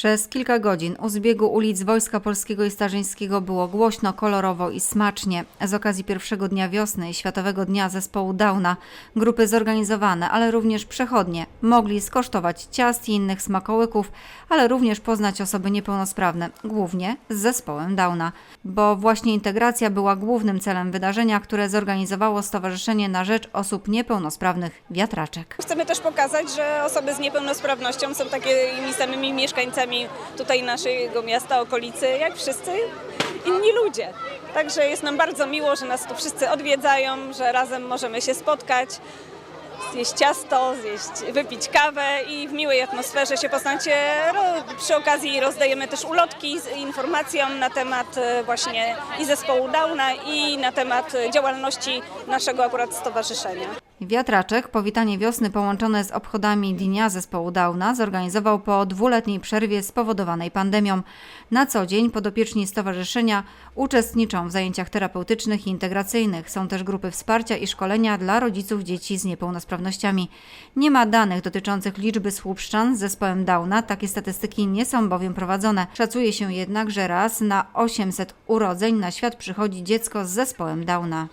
Przez kilka godzin u zbiegu ulic Wojska Polskiego i Starzyńskiego było głośno, kolorowo i smacznie. Z okazji pierwszego dnia wiosny i Światowego Dnia Zespołu Downa grupy zorganizowane, ale również przechodnie mogli skosztować ciast i innych smakołyków, ale również poznać osoby niepełnosprawne, głównie z zespołem Downa, bo właśnie integracja była głównym celem wydarzenia, które zorganizowało Stowarzyszenie na Rzecz Osób Niepełnosprawnych Wiatraczek. Chcemy też pokazać, że osoby z niepełnosprawnością są takimi samymi mieszkańcami tutaj naszego miasta, okolicy, jak wszyscy inni ludzie. Także jest nam bardzo miło, że nas tu wszyscy odwiedzają, że razem możemy się spotkać, zjeść ciasto, zjeść, wypić kawę i w miłej atmosferze się poznać. Przy okazji rozdajemy też ulotki z informacją na temat e, właśnie i zespołu Downa i na temat działalności naszego akurat stowarzyszenia. Wiatraczek, powitanie wiosny połączone z obchodami Dnia Zespołu Downa, zorganizował po dwuletniej przerwie spowodowanej pandemią. Na co dzień podopieczni stowarzyszenia uczestniczą w zajęciach terapeutycznych i integracyjnych. Są też grupy wsparcia i szkolenia dla rodziców dzieci z niepełnosprawnościami. Nie ma danych dotyczących liczby słupszczan z zespołem Downa, takie statystyki nie są bowiem prowadzone. Szacuje się jednak, że raz na 800 urodzeń na świat przychodzi dziecko z zespołem Downa.